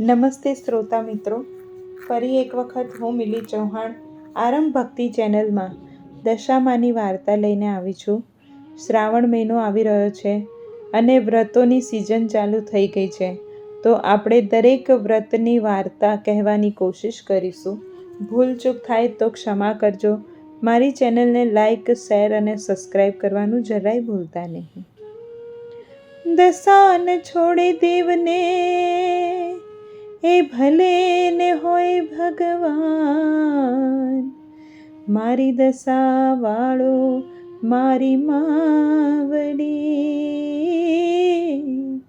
નમસ્તે શ્રોતા મિત્રો. ફરી એક વખત હું મિલી ચૌહાણ આરંભ ભક્તિ ચેનલમાં દશામાની વાર્તા લઈને આવી છું. શ્રાવણ મહિનો આવી રહ્યો છે અને વ્રતોની સિઝન ચાલુ થઈ ગઈ છે. તો આપણે દરેક વ્રતની વાર્તા કહેવાની કોશિશ કરીશું. ભૂલચૂક થાય તો ક્ષમા કરજો. મારી ચેનલને લાઈક શેર અને સબસ્ક્રાઈબ કરવાનું જરાય ભૂલતા નહીં. દશાન છોડી દેવને એ ભલે ને હોય ભગવાન, મારી દશા વાળો મારી માવડી.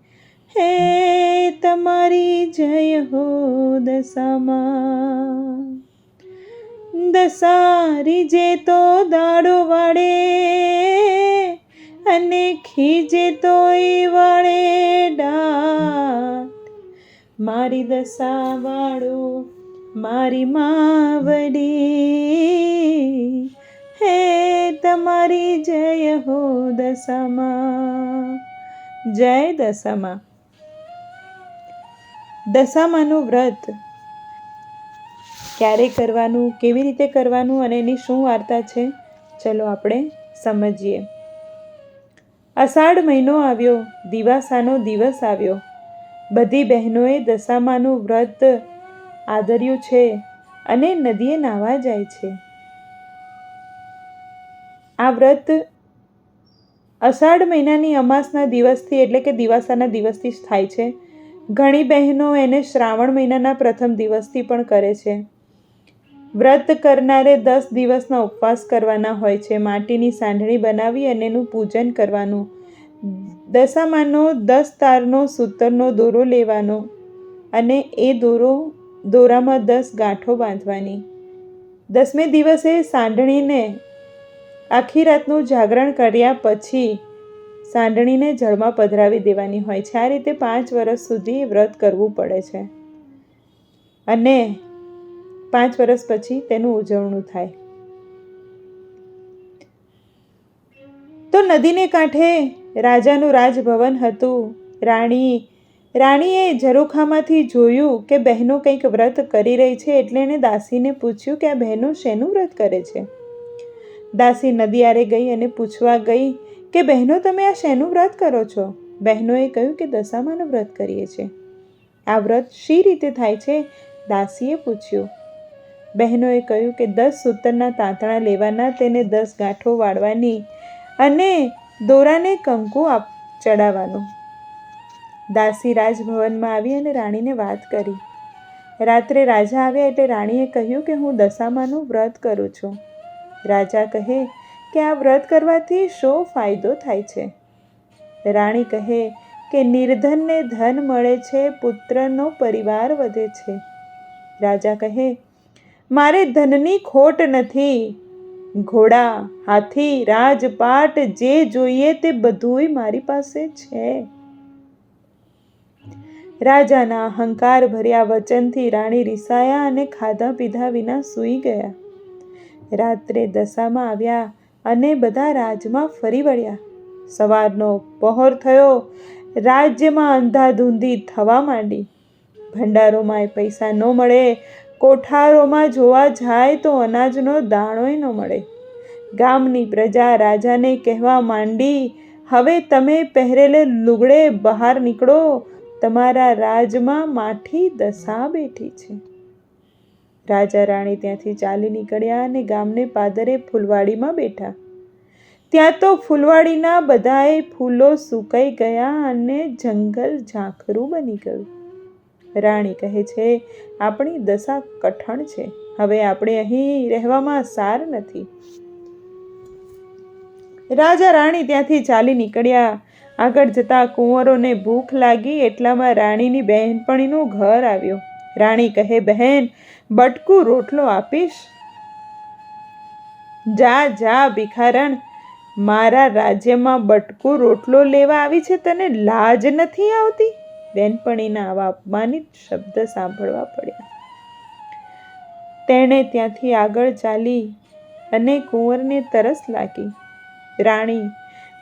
હે તમારી જય હો દશામાં દસારી જે તો દાડો વાળે અને ખીજે તો એ વાળે ડાટ મારી દશા વાળો મારી માવડી, હે તમારી જય હો દશામાં, જય દશામાં. દશામાનું વ્રત ક્યારે કરવાનું, કેવી રીતે કરવાનું અને એની શું વાર્તા છે, ચલો આપણે સમજીએ. અષાઢ મહિનો આવ્યો, દિવાસાનો દિવસ આવ્યો. બધી બહેનોએ દશામાનું વ્રત આદર્યું છે અને નદીએ નાહવા જાય છે. આ વ્રત અષાઢ મહિનાની અમાસના દિવસથી એટલે કે દિવાસાના દિવસથી જ થાય છે. ઘણી બહેનો એને શ્રાવણ મહિનાના પ્રથમ દિવસથી પણ કરે છે. વ્રત કરનારે દસ દિવસના ઉપવાસ કરવાના હોય છે. માટીની સાંઢણી બનાવી અને એનું પૂજન કરવાનું. દશામાનો દસ તારનો સૂતરનો દોરો લેવાનો અને એ દોરો દોરામાં દસ ગાંઠો બાંધવાની. દસમે દિવસે સાંઢણીને આખી રાતનું જાગરણ કર્યા પછી સાંઢણીને જળમાં પધરાવી દેવાની હોય છે. આ રીતે પાંચ વર્ષ સુધી વ્રત કરવું પડે છે. અને પાંચ વર્ષ પછી તેનું ઉજવણું થાય. તો નદીને કાંઠે રાજાનું રાજભવન હતું. રાણી, રાણીએ ઝરૂખામાંથી જોયું કે બહેનો કંઈક વ્રત કરી રહી છે એટલે એણે દાસીને પૂછ્યું કે આ બહેનો શેનું વ્રત કરે છે? દાસી નદિયારે ગઈ અને પૂછવા ગઈ કે બહેનો તમે આ શેનું વ્રત કરો છો? બહેનોએ કહ્યું કે દશામાનું વ્રત કરીએ છીએ. આ વ્રત શી રીતે થાય છે? દાસીએ પૂછ્યું. બહેનોએ કહ્યું કે દસ સૂતરના તાંતણા લેવાના, તેને દસ ગાંઠો વાળવાની અને દોરાને કંકુ આપ ચડાવવાનું. દાસી રાજભવનમાં આવી અને રાણીને વાત કરી. રાત્રે રાજા આવ્યા એટલે રાણીએ કહ્યું કે હું દશામાનું વ્રત કરું છું. રાજા કહે કે આ વ્રત કરવાથી શો ફાયદો થાય છે? રાણી કહે કે નિર્ધનને ધન મળે છે, પુત્રનો પરિવાર વધે છે. રાજા કહે, મારે ધનની ખોટ નથી. ઘોડા, હાથી, રાજપાટ જે જોઈએ તે બધુંય મારી પાસે છે. રાજાના અહંકાર ભર્યા વચનથી રાણી રિસાયા અને ખાધા પીધા વિના સૂઈ ગયા. રાત્રે દશામાં આવ્યા અને બધા રાજમાં ફરી વળ્યા. સવારનો પહોર થયો. રાજ્યમાં અંધાધૂંધી થવા માંડી. ભંડારોમાં પૈસા ન મળે. કોઠારોમાં જોવા જાય તો અનાજનો દાણોય ન મળે. ગામની પ્રજા રાજાને કહેવા માંડી, હવે તમે પહેરેલે લુગડે બહાર નીકળો. તમારા રાજમાં માઠી દશા બેઠી છે. રાજા રાણી ત્યાંથી ચાલી નીકળ્યા અને ગામને પાદરે ફૂલવાડીમાં બેઠા. ત્યાં તો ફૂલવાડીના બધાએ ફૂલો સુકાઈ ગયા અને જંગલ ઝાંખરું બની ગયું. રાણી કહે છે, આપણી દશા કઠણ છે. હવે આપણે અહીં રહેવામાં સાર નથી. રાજા રાણી ત્યાંથી ચાલી નીકળ્યા. આગળ જતા કુંવરોને ભૂખ લાગી એટલામાં રાણીની બહેનપણીનું ઘર આવ્યું. રાણી કહે, બહેન, બટકું રોટલો આપીશ? જા જા, ભિખારણ. મારા રાજ્યમાં બટકું રોટલો લેવા આવી છે તને લાજ નથી આવતી? બેનપણીના આવા અપમાનિત શબ્દ સાંભળવા પડ્યા. તેણે ત્યાંથી આગળ ચાલી અને કુંવરને તરસ લાગી. રાણી,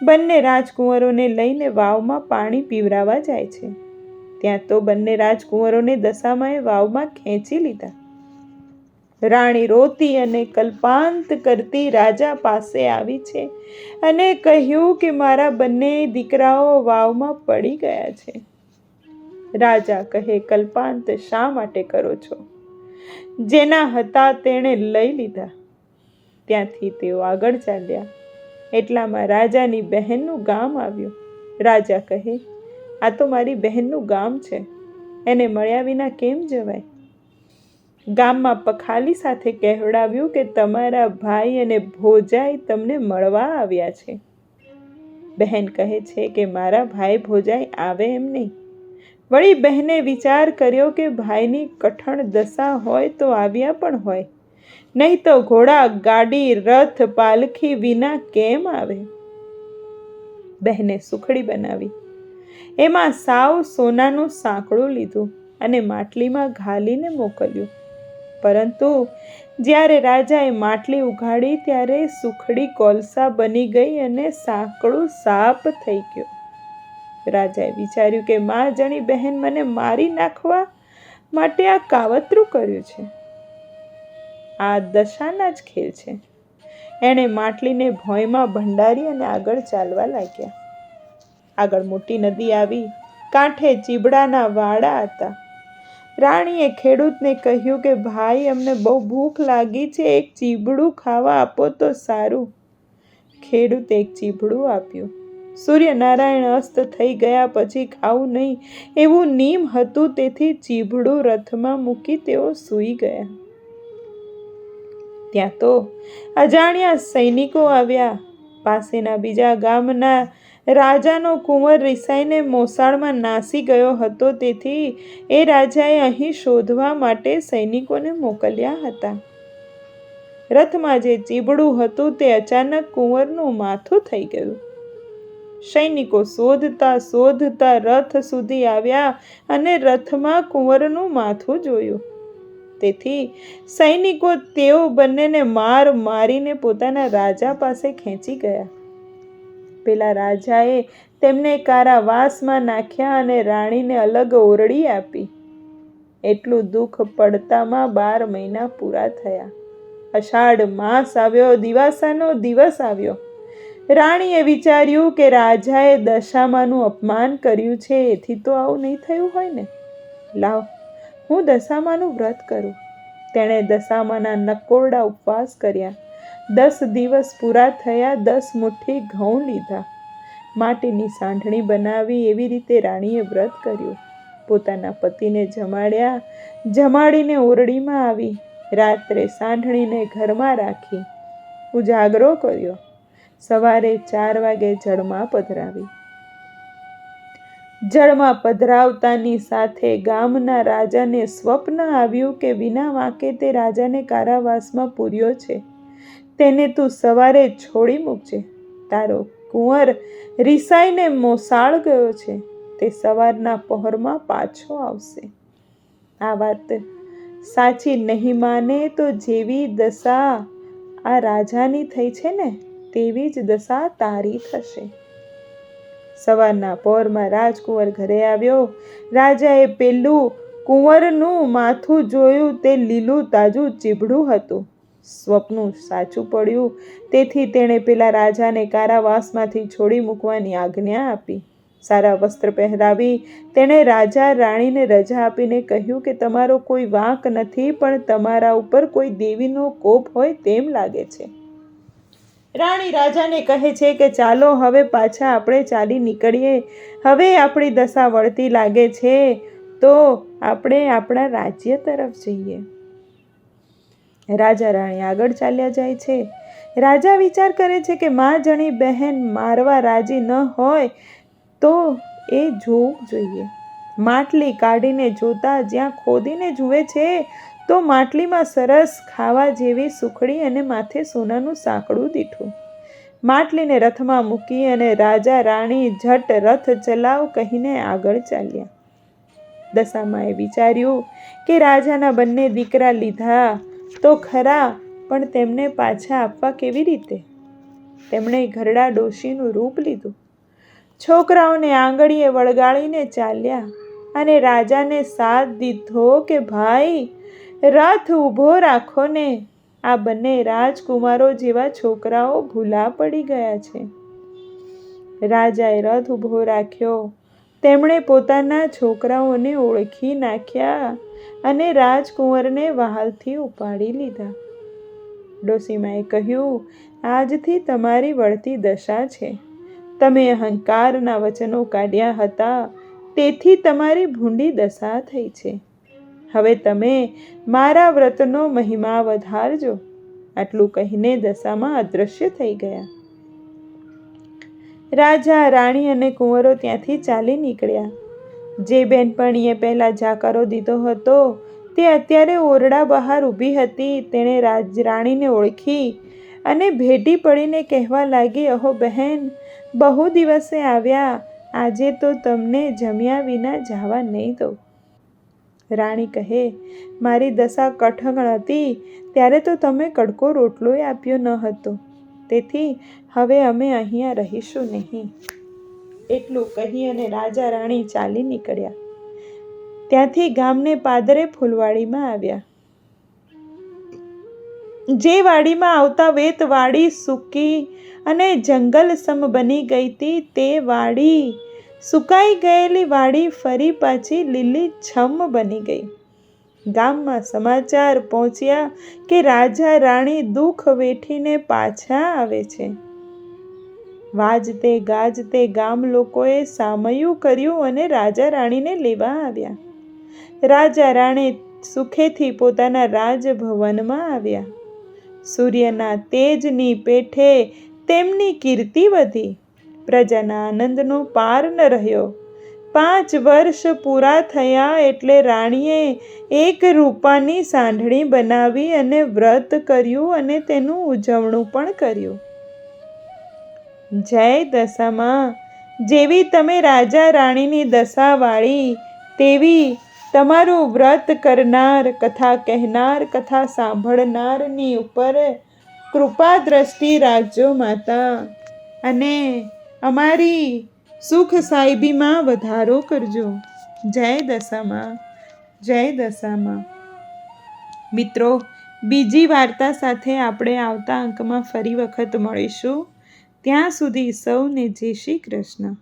બંને રાજકુંવરોને લઈને વાવમાં પાણી પીવરાવા જાય છે. ત્યાં તો બંને રાજકુંવરોને દશામાએ વાવમાં ખેંચી લીધા. રાણી રોતી અને કલ્પાંત કરતી રાજા પાસે આવી છે અને કહ્યું કે મારા બંને દીકરાઓ વાવમાં પડી ગયા છે. રાજા કહે, કલ્પાંત શા માટે કરો છો? જેના હતા તેણે લઈ લીધા. ત્યાંથી તેઓ આગળ ચાલ્યા. એટલામાં રાજાની બહેનનું ગામ આવ્યું. રાજા કહે, આ તો મારી બહેનનું ગામ છે. એને મળ્યા વિના કેમ જવાય? ગામમાં પખાલી સાથે કહેવડાવ્યું કે તમારા ભાઈ અને ભોજાઈ તમને મળવા આવ્યા છે. બહેન કહે છે કે, મારા ભાઈ ભોજાઈ આવે એમ નહીં. વળી બહેને વિચાર કર્યો કે ભાઈની કઠણ દશા હોય તો આવ્યા પણ હોય. નહીં તો ઘોડા, ગાડી, રથ, પાલખી વિના કેમ આવે? બહેને સુખડી બનાવી. એમાં સાવ સોનાનું સાંકળું લીધું અને માટલીમાં ઘાલીને મોકલ્યું. પરંતુ જ્યારે રાજાએ માટલી ઉઘાડી ત્યારે સુખડી કોલસા બની ગઈ અને સાંકળું સાપ થઈ ગયું. રાજાએ વિચાર્યું કે મા જણી બહેન મને મારી નાખવા માટે આ કાવતરું કર્યું છે. આ દશાના જ ખેલ છે. એણે માટલીને ભોંયમાં ભંડારી અને આગળ ચાલવા લાગ્યા. આગળ મોટી નદી આવી. કાંઠે ચીબડાના વાડા હતા. રાણીએ ખેડૂતને કહ્યું કે, ભાઈ, અમને બહુ ભૂખ લાગી છે. એક ચીબડું ખાવા આપો તો સારું. ખેડૂતે એક ચીબડું આપ્યું. સૂર્યનારાયણ અસ્ત થઈ ગયા પછી ખાવું નહીં એવું નિયમ હતું તેથી ચીભડું રથમાં મૂકી તેઓ સૂઈ ગયા. ત્યાં તો અજાણ્યા સૈનિકો આવ્યા. પાસેના બીજા ગામના રાજાનો કુંવર રિસાઈને મોસાળમાં નાસી ગયો હતો તેથી એ રાજાએ અહીં શોધવા માટે સૈનિકોને મોકલ્યા હતા. રથમાં જે ચીબડું હતું તે અચાનક કુંવરનું માથું થઈ ગયું. સૈનિકો શોધતા શોધતા રથ સુધી આવ્યા અને રથમાં કુંવરનું માથું જોયું. તેથી સૈનિકો તેઓ બંનેને માર મારીને પોતાના રાજા પાસે ખેંચી ગયા. પેલા રાજાએ તેમને કારાવાસમાં નાખ્યા અને રાણીને અલગ ઓરડી આપી. એટલું દુઃખ પડતામાં બાર મહિના પૂરા થયા. અષાઢ માસ આવ્યો, દિવાસાનો દિવસ આવ્યો. રાણીએ વિચાર્યું કે રાજાએ દશામાનું અપમાન કર્યું છે, એથી તો આવું નહીં થયું હોય ને. લાવ, હું દશામાનું વ્રત કરું. તેણે દશામાના નકોરડા ઉપવાસ કર્યા. દસ દિવસ પૂરા થયા, દસ મુઠ્ઠી ઘઉં લીધા. માટીની સાંઢણી બનાવી એવી રીતે રાણીએ વ્રત કર્યું. પોતાના પતિને જમાડ્યા, જમાડીને ઓરડીમાં આવી. રાત્રે સાંઢણીને ઘરમાં રાખી. ઉજાગરો કર્યો. સવારે ચાર વાગે જળમાં પધરાવી. જળમાં પધરાવતાની સાથે ગામના રાજાને સ્વપ્ન આવ્યું કે વિના વાંકે તે રાજાને કારાવાસમાં પૂર્યો છે. તેને તું સવારે છોડી મૂકજે. તારો કુંવર રિસાઈને મોસાળ ગયો છે. તે સવારના પહોરમાં પાછો આવશે. આ વાત સાચી નહીં માને તો જેવી દશા આ રાજાની થઈ છે ને? તેવી જ દશા તારી થશે. સવારના પોરમાં રાજકુંવર ઘરે આવ્યો. રાજાએ પેલું કુંવરનું માથું જોયું તે લીલું તાજું ચીબડું હતું. સ્વપ્નું સાચું પડ્યું. તેથી તેણે પેલા રાજાને કારાવાસમાંથી છોડી મૂકવાની આજ્ઞા આપી. સારા વસ્ત્ર પહેરાવી તેણે રાજા રાણીને રજા આપીને કહ્યું કે તમારો કોઈ વાંક નથી પણ તમારા ઉપર કોઈ દેવીનો કોપ હોય તેમ લાગે છે. રાણી રાજાને કહે છે કે, ચાલો, હવે પાછા આપણે ચાલી નીકળીએ. હવે આપણી દશા વળતી લાગે છે, તો આપણે આપણા રાજ્ય તરફ જઈએ. રાજા રાણી આગળ ચાલ્યા જાય છે. રાજા વિચાર કરે છે કે, મા જણી બહેન મારવા રાજી ન હોય, તો એ જોવું જોઈએ. માટલી કાઢીને જોતા જ્યાં ખોદીને જુએ છે તો માટલીમાં સરસ ખાવા જેવી સુખડી અને માથે સોનાનું સાંકડું દીઠું. માટલીને રથમાં મૂકી અને રાજા રાણી ઝટ રથ ચલાવ કહીને આગળ ચાલ્યા. દશામાએ વિચાર્યું કે રાજાના બંને દીકરા લીધા તો ખરા, પણ તેમને પાછા આપવા કેવી રીતે? તેમણે ઘરડા ડોશીનું રૂપ લીધું. છોકરાઓને આંગળીએ વળગાળીને ચાલ્યા અને રાજાને સાથ દીધો કે, ભાઈ રથ ઊભો રાખો ને. આ બંને રાજકુમારો જેવા છોકરાઓ ભૂલા પડી ગયા છે. રાજાએ રથ ઊભો રાખ્યો. તેમણે પોતાના છોકરાઓને ઓળખી નાખ્યા અને રાજકુંવરને વહાલથી ઉપાડી લીધા. ડોસીમાએ કહ્યું, આજથી તમારી વળતી દશા છે. તમે અહંકારના વચનો કાઢ્યા હતા. તેથી તમારી ભૂંડી દશા થઈ છે. હવે તમે મારા વ્રતનો મહિમા વધારજો. આટલું કહીને દશામાં અદૃશ્ય થઈ ગયા. રાજા, રાણી અને કુંવરો ત્યાંથી ચાલી નીકળ્યા. જે બેનપણીએ પહેલાં જાકારો દીધો હતો, તે અત્યારે ઓરડા બહાર ઊભી હતી. તેણે રાજ, રાણીને ઓળખી અને ભેટી પડીને કહેવા લાગી, અહો બહેન, બહુ દિવસે આવ્યા. આજે તો તમને જમ્યા વિના જવા નહીં દઉં. રાણી કહે, મારી દશા કઠણ હતી, ત્યારે તો તમે કડકો રોટલોય આપ્યો ન હતો. તેથી હવે અમે અહીંયા રહીશું નહીં. એટલું કહી અને રાજા રાણી ચાલી નીકળ્યા. ત્યાંથી ગામને પાદરે ફૂલવાડીમાં આવ્યા. જે વાડીમાં આવતા વેત વાડી સૂકી અને જંગલ સમ બની ગઈ હતી તે વાડી સુકાઈ ગયેલી વાડી ફરી પાછી લીલી છમ બની ગઈ. ગામમાં સમાચાર પહોંચ્યા કે રાજા રાણી દુઃખ વેઠીને પાછા આવે છે. વાજતે ગાજતે ગામ લોકોએ સામયું કર્યું અને રાજા રાણીને લેવા આવ્યા. રાજા રાણી સુખેથી પોતાના રાજભવનમાં આવ્યા. સૂર્યના તેજની પેઠે તેમની કીર્તિ વધી. પ્રજાના આનંદનો પાર ન રહ્યો. પાંચ વર્ષ પૂરા થયા એટલે રાણીએ એક રૂપાની સાંઢણી બનાવી અને વ્રત કર્યું અને તેનું ઉજવણું પણ કર્યું. જય દશામાં. જેવી તમે રાજા રાણીની દશા વાળી, તેવી તમારું વ્રત કરનાર, કથા કહેનાર, કથા સાંભળનારની ઉપર કૃપા દ્રષ્ટિ રાખજો માતા. અને અમારી સુખ સાહેબીમાં વધારો કરજો. જય દશામાં જય દશામાં. મિત્રો, બીજી વાર્તા સાથે આપણે આવતા અંકમાં ફરી વખત મળીશું. ત્યાં સુધી સૌને જય શ્રી કૃષ્ણ.